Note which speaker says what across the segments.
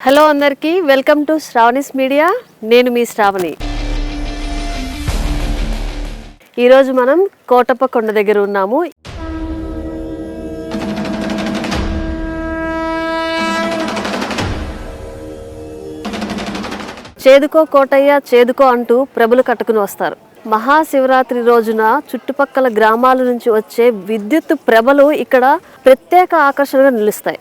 Speaker 1: Hello అందరికీ welcome to Sravani's media. నేను మీ శ్రావణి. ఈరోజు మనం కోటప్ప కొండ దగ్గర ఉన్నాము. చేదుకో కోటయ్య చేదుకో అంటూ ప్రభులు కట్టుకుని వస్తారు. మహాశివరాత్రి రోజున చుట్టుపక్కల గ్రామాల నుంచి వచ్చే విద్యుత్ ప్రభలు ఇక్కడ ప్రత్యేక ఆకర్షణగా నిలుస్తాయి.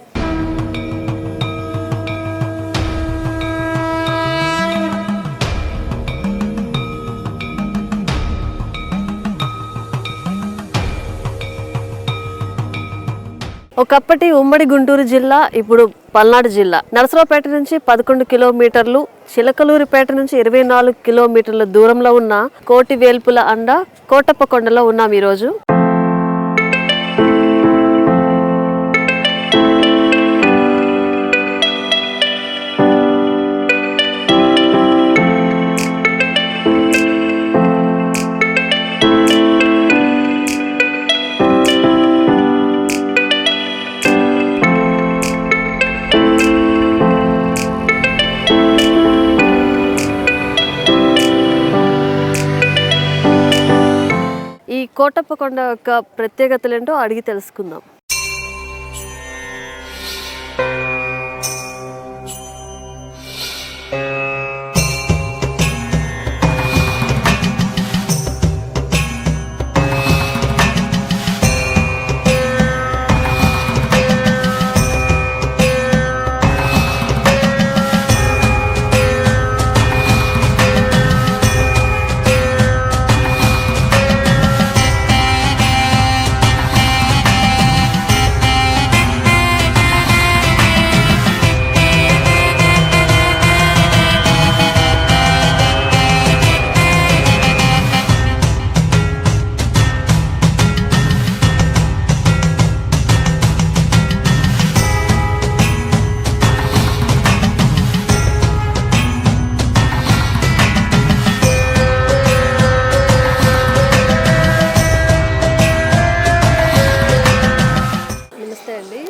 Speaker 1: ఒకప్పటి ఉమ్మడి గుంటూరు జిల్లా ఇప్పుడు పల్నాడు జిల్లా. నరసరావుపేట నుంచి పదకొండు కిలోమీటర్లు చిలకలూరిపేట నుంచి ఇరవై నాలుగు కిలోమీటర్ల దూరంలో ఉన్న కోటి వేల్పుల అండ కోటప్పకొండలో ఉన్నాం ఈరోజు. కోటప్ప కొండ యొక్క ప్రత్యేకతలు ఏంటో అడిగి తెలుసుకుందాం.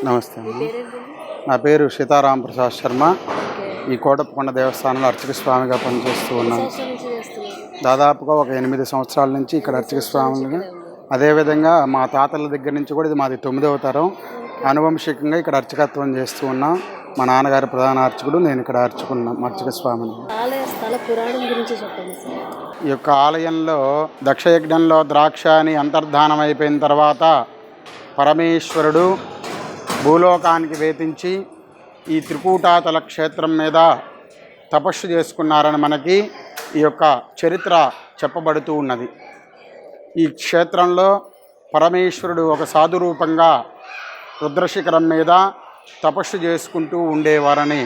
Speaker 1: నమస్తే
Speaker 2: నా పేరు సీతారాం ప్రసాద్ శర్మ ఈ కోటప్పకొండ దేవస్థానంలో అర్చక స్వామిగా పనిచేస్తూ ఉన్నాను. దాదాపుగా ఒక ఎనిమిది సంవత్సరాల నుంచి ఇక్కడ అర్చక స్వామిగా అదేవిధంగా మా తాతల దగ్గర నుంచి కూడా ఇది మాది తొమ్మిదవ తరం. అనువంశికంగా ఇక్కడ అర్చకత్వం చేస్తూ ఉన్నాం. మా నాన్నగారి ప్రధాన అర్చకుడు నేను ఇక్కడ అర్చుకున్నాం అర్చక స్వామిని. ఈ యొక్క ఆలయంలో దక్షయజ్ఞంలో ద్రాక్ష అని అంతర్ధానం అయిపోయిన తర్వాత పరమేశ్వరుడు భూలోకానికి వేతించి ఈ త్రికూటాతల క్షేత్రం మీద తపస్సు చేసుకున్నారని మనకి ఈ యొక్క చరిత్ర చెప్పబడుతూ ఉన్నది. ఈ క్షేత్రంలో పరమేశ్వరుడు ఒక సాధురూపంగా రుద్రశిఖరం మీద తపస్సు చేసుకుంటూ ఉండేవారని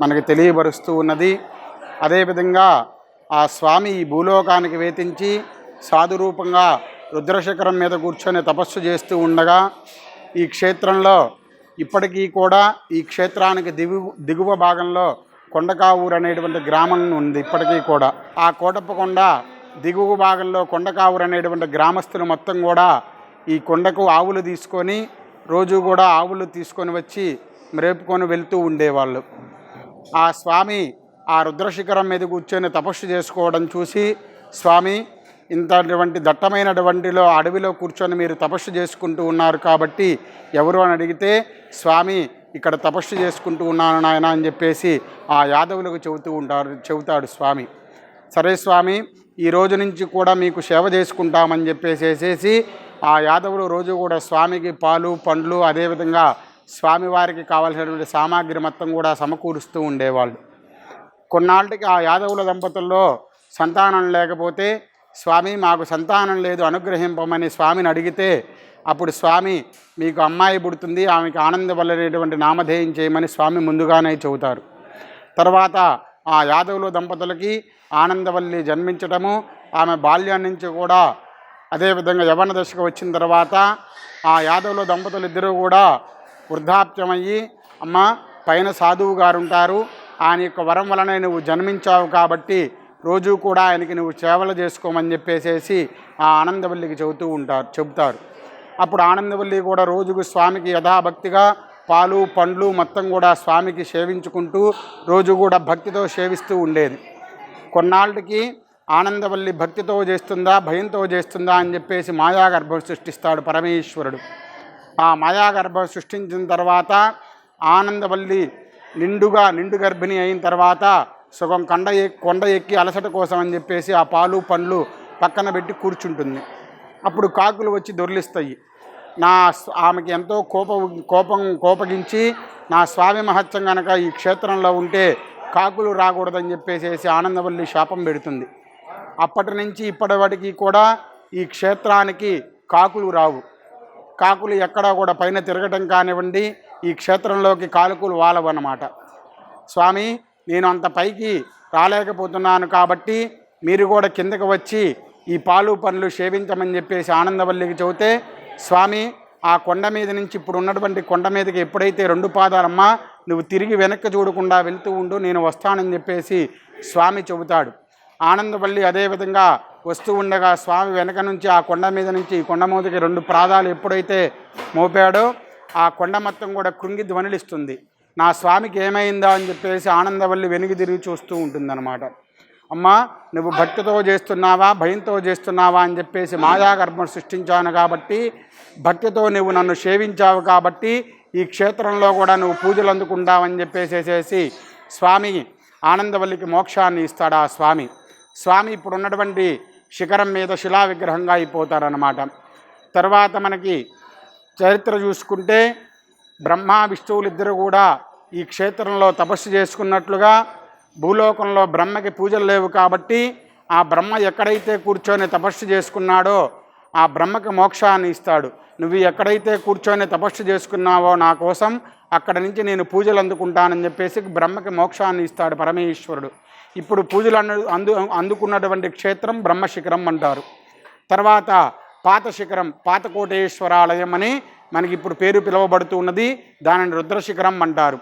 Speaker 2: మనకి తెలియబరుస్తూ ఉన్నది. అదేవిధంగా ఆ స్వామి ఈ భూలోకానికి వేతించి సాధురూపంగా రుద్రశిఖరం మీద కూర్చొని తపస్సు చేస్తూ ఉండగా ఈ క్షేత్రంలో ఇప్పటికీ కూడా ఈ క్షేత్రానికి దిగు దిగువ భాగంలో కొండకావూరు అనేటువంటి గ్రామం ఉంది ఇప్పటికీ కూడా. ఆ కోటప్పకొండ దిగువ భాగంలో కొండకావూరు అనేటువంటి గ్రామస్తులు మొత్తం కూడా ఈ కొండకు ఆవులు తీసుకొని రోజు కూడా ఆవులు తీసుకొని వచ్చి రేపుకొని వెళ్తూ ఉండేవాళ్ళు. ఆ స్వామి ఆ రుద్రశిఖరం మీద కూర్చొని తపస్సు చేసుకోవడం చూసి స్వామి ఇంతటువంటి దట్టమైనటువంటిలో అడవిలో కూర్చొని మీరు తపస్సు చేసుకుంటూ ఉన్నారు కాబట్టి ఎవరు అని అడిగితే స్వామి ఇక్కడ తపస్సు చేసుకుంటూ ఉన్నాను నాయన అని చెప్పేసి ఆ యాదవులకు చెబుతూ ఉంటారు చెబుతాడు స్వామి. సరే స్వామి ఈ రోజు నుంచి కూడా మీకు సేవ చేసుకుంటామని చెప్పేసేసేసి ఆ యాదవులు రోజు కూడా స్వామికి పాలు పండ్లు అదేవిధంగా స్వామివారికి కావాల్సినటువంటి సామాగ్రి మొత్తం కూడా సమకూరుస్తూ ఉండేవాళ్ళు. కొన్నాళ్ళకి ఆ యాదవుల దంపతుల్లో సంతానం లేకపోతే స్వామి మాకు సంతానం లేదు అనుగ్రహింపమని స్వామిని అడిగితే అప్పుడు స్వామి మీకు అమ్మాయి పుడుతుంది ఆమెకి ఆనందవల్లనేటువంటి నామధేయం చేయమని స్వామి ముందుగానే చెబుతారు. తర్వాత ఆ యాదవులు దంపతులకి ఆనందవల్లి జన్మించటము ఆమె బాల్యం నుంచి కూడా అదేవిధంగా యవన దశకు వచ్చిన తర్వాత ఆ యాదవులు దంపతులు ఇద్దరూ కూడా వృద్ధాప్యమయ్యి అమ్మ పైన సాధువు గారు ఉంటారు ఆయన యొక్క వరం వలన నువ్వు జన్మించావు కాబట్టి రోజు కూడా ఆయనకి నువ్వు సేవలు చేసుకోమని చెప్పేసేసి ఆ ఆనందవల్లికి చెబుతూ ఉంటారు చెబుతారు. అప్పుడు ఆనందవల్లి కూడా రోజుకు స్వామికి యథాభక్తిగా పాలు పండ్లు మొత్తం కూడా స్వామికి సేవించుకుంటూ రోజు కూడా భక్తితో సేవిస్తూ ఉండేది. కొన్నాళ్ళకి ఆనందవల్లి భక్తితో చేస్తుందా భయంతో చేస్తుందా అని చెప్పేసి మాయాగర్భం సృష్టిస్తాడు పరమేశ్వరుడు. ఆ మాయాగర్భం సృష్టించిన తర్వాత ఆనందవల్లి నిండుగా నిండు గర్భిణి అయిన తర్వాత సుఖం కొండ కొండ ఎక్కి అలసట కోసం అని చెప్పేసి ఆ పాలు పండ్లు పక్కన పెట్టి కూర్చుంటుంది. అప్పుడు కాకులు వచ్చి దొర్లిస్తాయి. నా ఆమెకి ఎంతో కోప కోపం కోపగించి నా స్వామి మహత్యం కనుక ఈ క్షేత్రంలో ఉంటే కాకులు రాకూడదని చెప్పేసి ఆనందవల్లి శాపం పెడుతుంది. అప్పటి నుంచి ఇప్పటి వరకు కూడా ఈ క్షేత్రానికి కాకులు రావు. కాకులు ఎక్కడా కూడా పైన తిరగటం కానివ్వండి ఈ క్షేత్రంలోకి కాకులు వాలవన్నమాట. స్వామి నేను అంత పైకి రాలేకపోతున్నాను కాబట్టి మీరు కూడా కిందకు వచ్చి ఈ పాలు పండ్లు సేవించమని చెప్పేసి ఆనందవల్లికి చెబితే స్వామి ఆ కొండ మీద నుంచి ఇప్పుడు ఉన్నటువంటి కొండ మీదకి ఎప్పుడైతే రెండు పాదాలమ్మా నువ్వు తిరిగి వెనక్కి చూడకుండా వెళ్తూ ఉండు నేను వస్తానని చెప్పేసి స్వామి చెబుతాడు. ఆనందవల్లి అదేవిధంగా వస్తూ ఉండగా స్వామి వెనక నుంచి ఆ కొండ మీద నుంచి కొండ మూతకి రెండు ప్రాదాలు ఎప్పుడైతే మోపాడో ఆ కొండ మొత్తం కూడా కృంగి ధ్వనిలిస్తుంది. నా స్వామికి ఏమైందా అని చెప్పేసి ఆనందవల్లి వెనుక తిరిగి చూస్తూ ఉంటుందన్నమాట. అమ్మా నువ్వు భక్తితో చేస్తున్నావా? భయంతో చేస్తున్నావా అని చెప్పేసి మాయాగర్భం సృష్టించాను కాబట్టి భక్తితో నువ్వు నన్ను సేవించావు కాబట్టి ఈ క్షేత్రంలో కూడా నువ్వు పూజలు అందుకుంటావని చెప్పేసేసేసి స్వామి ఆనందవల్లికి మోక్షాన్ని ఇస్తాడు ఆ స్వామి? స్వామి ఇప్పుడు ఉన్నటువంటి శిఖరం మీద శిలా విగ్రహంగా అయిపోతారన్నమాట. తర్వాత మనకి చరిత్ర చూసుకుంటే బ్రహ్మ విష్ణువులు ఇద్దరు కూడా ఈ క్షేత్రంలో తపస్సు చేసుకున్నట్లుగా భూలోకంలో బ్రహ్మకి పూజలు లేవు కాబట్టి ఆ బ్రహ్మ ఎక్కడైతే కూర్చొని తపస్సు చేసుకున్నాడో ఆ బ్రహ్మకి మోక్షాన్ని ఇస్తాడు. నువ్వు ఎక్కడైతే కూర్చొని తపస్సు చేసుకున్నావో నా కోసం అక్కడ నుంచి నేను పూజలు అందుకుంటానని చెప్పేసి బ్రహ్మకి మోక్షాన్ని ఇస్తాడు పరమేశ్వరుడు. ఇప్పుడు పూజలు అను అందు అందుకున్నటువంటి క్షేత్రం బ్రహ్మశిఖరం అంటారు. తర్వాత పాత శిఖరం పాతకోటేశ్వరాలయం అని మనకి ఇప్పుడు పేరు పిలువబడుతూ ఉన్నది దానిని రుద్రశిఖరం అంటారు.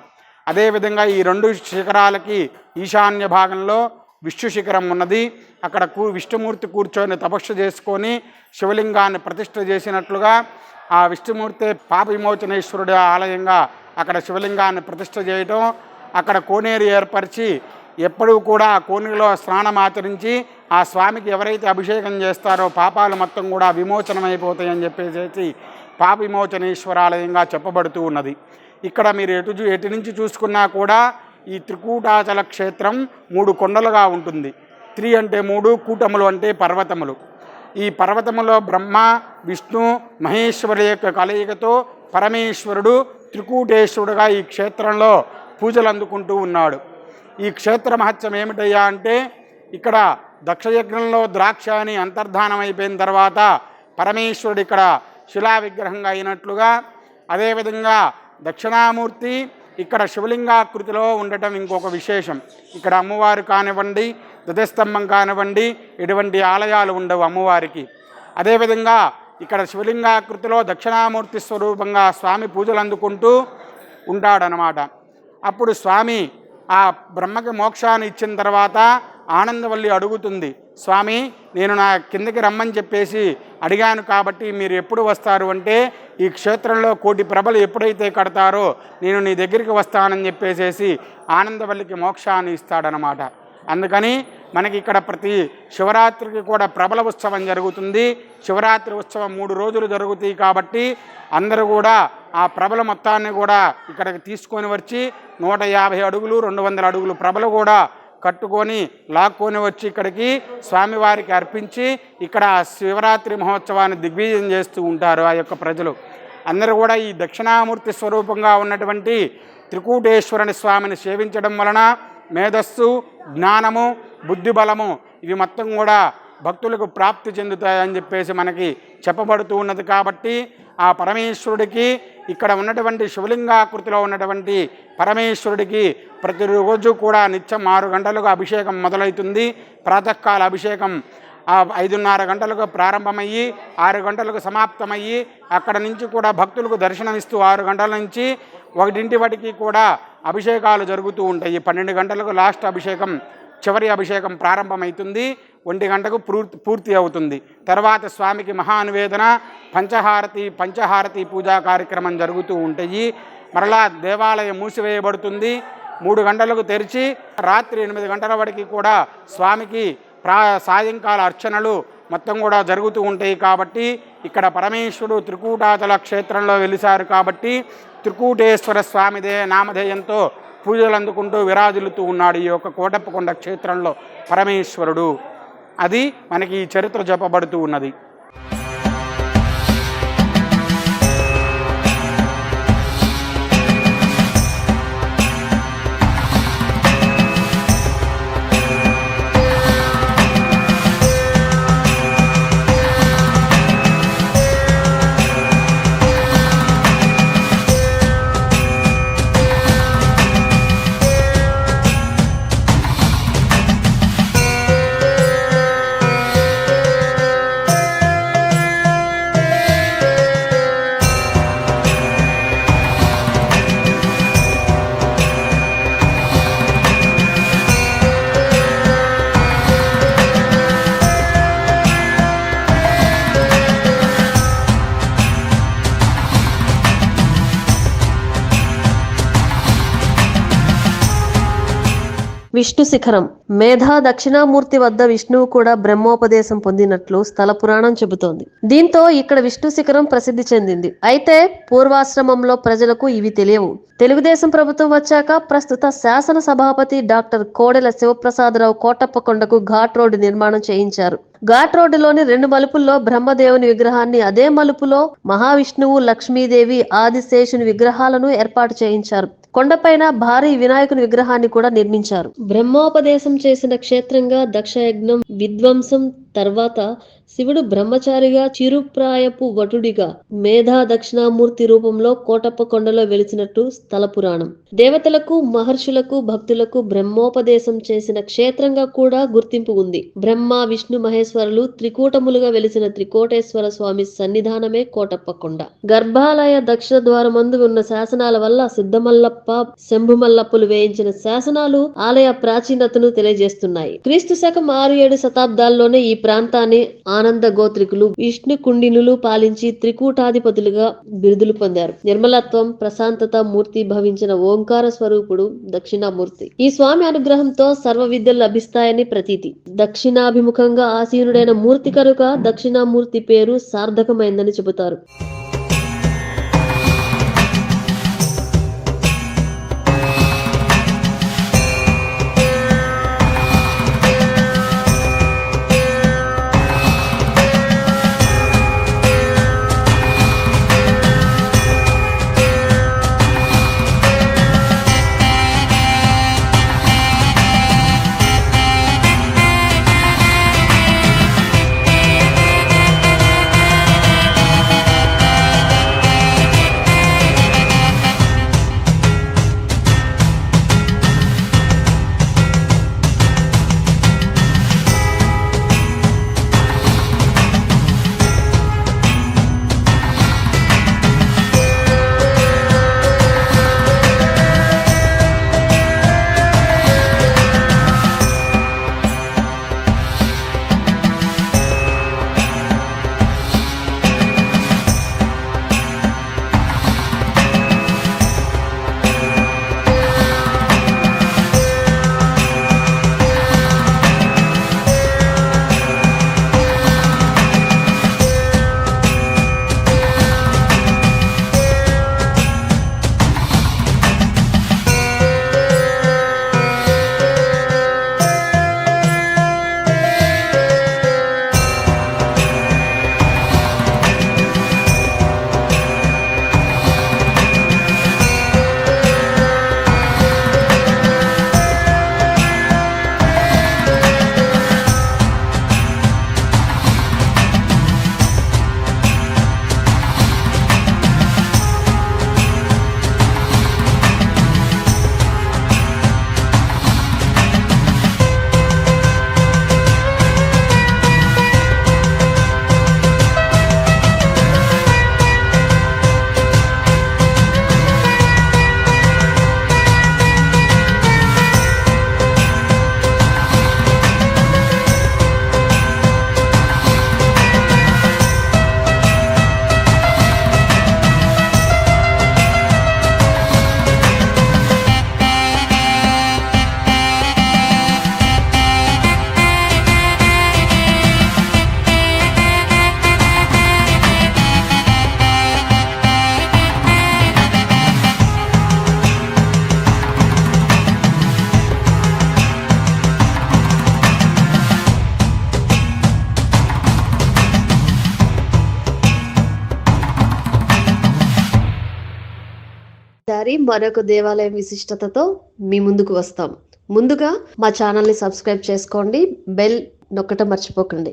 Speaker 2: అదేవిధంగా ఈ రెండు శిఖరాలకి ఈశాన్య భాగంలో విష్ణు శిఖరం ఉన్నది. అక్కడ కూ విష్ణుమూర్తి కూర్చొని తపస్సు చేసుకొని శివలింగాన్ని ప్రతిష్ఠ చేసినట్లుగా ఆ విష్ణుమూర్తి పాప విమోచనేశ్వరుడి ఆలయంగా అక్కడ శివలింగాన్ని ప్రతిష్ఠ చేయటం అక్కడ కోనేరు ఏర్పరిచి ఎప్పుడూ కూడా ఆ కోనేరులో స్నానం ఆచరించి ఆ స్వామికి ఎవరైతే అభిషేకం చేస్తారో పాపాలు మొత్తం కూడా విమోచనమైపోతాయని చెప్పేసి పాప విమోచనేశ్వరాలయంగా చెప్పబడుతూ ఉన్నది. ఇక్కడ మీరు ఎటు చూ- ఎటు నుంచి చూసుకున్నా కూడా ఈ త్రికూటాచల క్షేత్రం మూడు కొండలుగా ఉంటుంది. త్రి అంటే మూడు కూటములు అంటే పర్వతములు. ఈ పర్వతములో బ్రహ్మ విష్ణు మహేశ్వరుల యొక్క కలయికతో పరమేశ్వరుడు త్రికూటేశ్వరుడుగా ఈ క్షేత్రంలో పూజలు అందుకుంటూ ఉన్నాడు. ఈ క్షేత్ర మహత్యం ఏమిటయ్యా అంటే ఇక్కడ దక్షయజ్ఞంలో ద్రాక్ష అని అంతర్ధానం అయిపోయిన తర్వాత పరమేశ్వరుడు ఇక్కడ శిలా విగ్రహంగా అయినట్లుగా అదేవిధంగా దక్షిణామూర్తి ఇక్కడ శివలింగాకృతిలో ఉండటం ఇంకొక విశేషం. ఇక్కడ అమ్మవారు కానివ్వండి ధ్వజస్తంభం కానివ్వండి ఎటువంటి ఆలయాలు ఉండవు అమ్మవారికి. అదేవిధంగా ఇక్కడ శివలింగాకృతిలో దక్షిణామూర్తి స్వరూపంగా స్వామి పూజలు అందుకుంటూ ఉంటాడనమాట. అప్పుడు స్వామి ఆ బ్రహ్మకి మోక్షాన్ని ఇచ్చిన తర్వాత ఆనందవల్లి అడుగుతుంది స్వామి నేను నా కిందకి రమ్మని చెప్పేసి అడిగాను కాబట్టి మీరు ఎప్పుడు వస్తారు అంటే ఈ క్షేత్రంలో కోటి ప్రభలు ఎప్పుడైతే కడతారో నేను నీ దగ్గరికి వస్తానని చెప్పేసేసి ఆనందవల్లికి మోక్షాన్ని ఇస్తాడనమాట అందుకని మనకి ఇక్కడ ప్రతి శివరాత్రికి కూడా ప్రబల ఉత్సవం జరుగుతుంది. శివరాత్రి ఉత్సవం మూడు రోజులు జరుగుతాయి కాబట్టి అందరూ కూడా ఆ ప్రబల మొత్తాన్ని కూడా ఇక్కడికి తీసుకొని వచ్చి నూట యాభై అడుగులు రెండు వందల అడుగులు ప్రభలు కూడా కట్టుకొని లాక్కొని వచ్చి ఇక్కడికి స్వామివారికి అర్పించి ఇక్కడ శివరాత్రి మహోత్సవాన్ని దిగ్విజయం చేస్తూ ఉంటారు ఆ యొక్క ప్రజలు. అందరూ కూడా ఈ దక్షిణామూర్తి స్వరూపంగా ఉన్నటువంటి త్రికూటేశ్వరుని స్వామిని సేవించడం వలన మేధస్సు జ్ఞానము బుద్ధిబలము ఇవి మొత్తం కూడా భక్తులకు ప్రాప్తి చెందుతాయని చెప్పేసి మనకి చెప్పబడుతూ ఉన్నది కాబట్టి ఆ పరమేశ్వరుడికి ఇక్కడ ఉన్నటువంటి శివలింగాకృతిలో ఉన్నటువంటి పరమేశ్వరుడికి ప్రతిరోజు కూడా నిత్యం ఆరు గంటలకు అభిషేకం మొదలవుతుంది. ప్రాతకాల అభిషేకం ఆ ఐదున్నర గంటలకు ప్రారంభమయ్యి ఆరు గంటలకు సమాప్తమయ్యి అక్కడ నుంచి కూడా భక్తులకు దర్శనమిస్తూ ఆరు గంటల నుంచి ఒకటింటి వాటికి కూడా అభిషేకాలు జరుగుతూ ఉంటాయి. పన్నెండు గంటలకు లాస్ట్ అభిషేకం చివరి అభిషేకం ప్రారంభమవుతుంది ఒంటి గంటకు పూర్తి పూర్తి అవుతుంది. తర్వాత స్వామికి మహానివేదన పంచహారతి పంచహారతి పూజా కార్యక్రమం జరుగుతూ ఉంటాయి. మరలా దేవాలయం మూసివేయబడుతుంది. మూడు గంటలకు తెరిచి రాత్రి ఎనిమిది గంటల వరకు కూడా స్వామికి ప్రా సాయంకాల అర్చనలు మొత్తం కూడా జరుగుతూ ఉంటాయి కాబట్టి ఇక్కడ పరమేశ్వరుడు త్రికూటాచల క్షేత్రంలో వెలిశారు కాబట్టి త్రికూటేశ్వర స్వామిదే నామధేయంతో పూజలు అందుకుంటూ విరాజులుతూ ఉన్నాడు ఈ యొక్క కోటప్పకొండ క్షేత్రంలో పరమేశ్వరుడు. అది మనకి ఈ చరిత్ర చెప్పబడుతూ ఉన్నది.
Speaker 1: విష్ణు శిఖరం. మేధా దక్షిణామూర్తి వద్ద విష్ణువు కూడా బ్రహ్మోపదేశం పొందినట్లు స్థల పురాణం చెబుతోంది. దీంతో ఇక్కడ విష్ణు శిఖరం ప్రసిద్ధి చెందింది. అయితే పూర్వాశ్రమంలో ప్రజలకు ఇవి తెలియవు. తెలుగుదేశం ప్రభుత్వం వచ్చాక ప్రస్తుత శాసన సభాపతి డాక్టర్ కోడెల శివప్రసాదరావు కోటప్పకొండకు ఘాట్ రోడ్డు నిర్మాణం చేయించారు. ఘాట్ రోడ్డులోని రెండు మలుపుల్లో బ్రహ్మదేవుని విగ్రహాన్ని అదే మలుపులో మహావిష్ణువు లక్ష్మీదేవి ఆదిశేషుని విగ్రహాలను ఏర్పాటు చేయించారు. కొండపైన భారీ వినాయకుని విగ్రహాన్ని కూడా నిర్మించారు. బ్రహ్మోపదేశం చేసిన క్షేత్రంగా దక్షయజ్ఞం విధ్వంసం తర్వాత శివుడు బ్రహ్మచారిగా చిరుప్రాయపు వటుడిగా మేధా దక్షిణామూర్తి రూపంలో కోటప్ప కొండలో వెలిసినట్టు స్థల పురాణం. దేవతలకు మహర్షులకు భక్తులకు బ్రహ్మోపదేశం చేసిన క్షేత్రంగా కూడా గుర్తింపు ఉంది. బ్రహ్మ విష్ణు మహేశ్వరులు త్రికూటములుగా వెలిసిన త్రికోటేశ్వర స్వామి సన్నిధానమే కోటప్ప కొండ. గర్భాలయ దక్షిణ ద్వారమందు ఉన్న శాసనాల వల్ల సిద్ధమల్లప్ప శంభుమల్లప్పులు వేయించిన శాసనాలు ఆలయ ప్రాచీనతను తెలియజేస్తున్నాయి. క్రీస్తు శకం ఆరు ఏడు శతాబ్దాల్లోనే ఈ ప్రాంతాన్ని ఆనంద గోత్రికులు విష్ణు కుండినులు పాలించి త్రికూటాధిపతులుగా బిరుదులు పొందారు. నిర్మలత్వం ప్రశాంతత మూర్తి భవించిన ఓంకార స్వరూపుడు దక్షిణామూర్తి. ఈ స్వామి అనుగ్రహంతో సర్వ విద్యలు లభిస్తాయని ప్రతీతి. దక్షిణాభిముఖంగా ఆసీనుడైన మూర్తి కనుక దక్షిణామూర్తి పేరు సార్థకమైందని చెబుతారు. మరొక దేవాలయం విశిష్టతతో మీ ముందుకు వస్తాం. ముందుగా మా ఛానల్ని సబ్స్క్రైబ్ చేసుకోండి. బెల్ నొక్కటం మర్చిపోకండి.